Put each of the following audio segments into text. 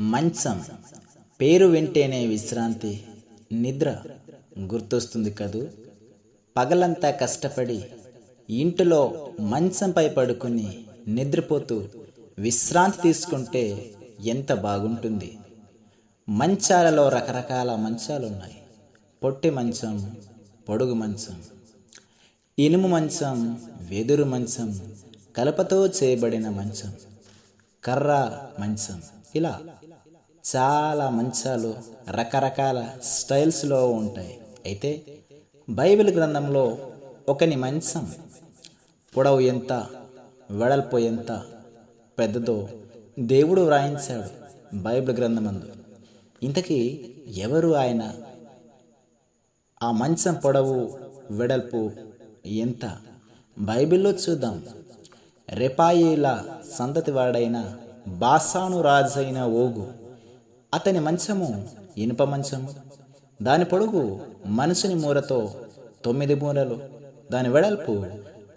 మంచం. పేరు వింటేనే విశ్రాంతి. నిద్ర గుర్తొస్తుంది కదూ? పగలంతా కష్టపడి ఇంటిలో మంచంపై పడుకుని నిద్రపోతూ విశ్రాంతి తీసుకుంటే ఎంత బాగుంటుంది. మంచాలలో రకరకాల మంచాలు ఉన్నాయి పొట్టి మంచం పొడుగు మంచం ఇనుము మంచం వెదురు మంచం కలపతో చేయబడిన మంచం కర్ర మంచం ఇలా చాలా మంచాలు రకరకాల స్టైల్స్లో ఉంటాయి. అయితే బైబిల్ గ్రంథంలో ఒకని మంచం పొడవు ఎంత వెడల్పు ఎంత పెద్దదో దేవుడు వ్రాయించాడు బైబిల్ గ్రంథమందు. ఇంతకీ ఎవరు ఆయన? ఆ మంచం పొడవు వెడల్పు ఎంత? బైబిల్లో చూద్దాం. రెపాయిల సంతతి వాడైన బాసాను రాజైన ఓగు. అతని మంచము ఇనుప మంచము. దాని పొడుగు మనసుని మూరతో తొమ్మిది మూరలు. దాని వెడల్పు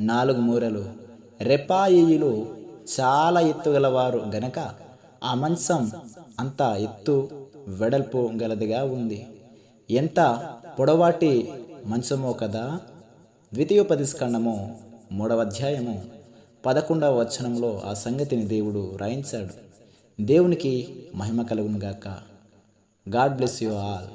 నాలుగు మూరలు. రెపాయిలు చాలా ఎత్తుగలవారు గనక ఆ మంచం అంత ఎత్తు వెడల్పు గలదిగా ఉంది. ఎంత పొడవాటి మంచమో కదా? ద్వితీయోపదిస్కండము మూడవ అధ్యాయము పదకొండవ వచనంలో ఆ సంగతిని దేవుడు రాయించాడు. దేవునికి మహిమ కలుగునుగాక. God bless you all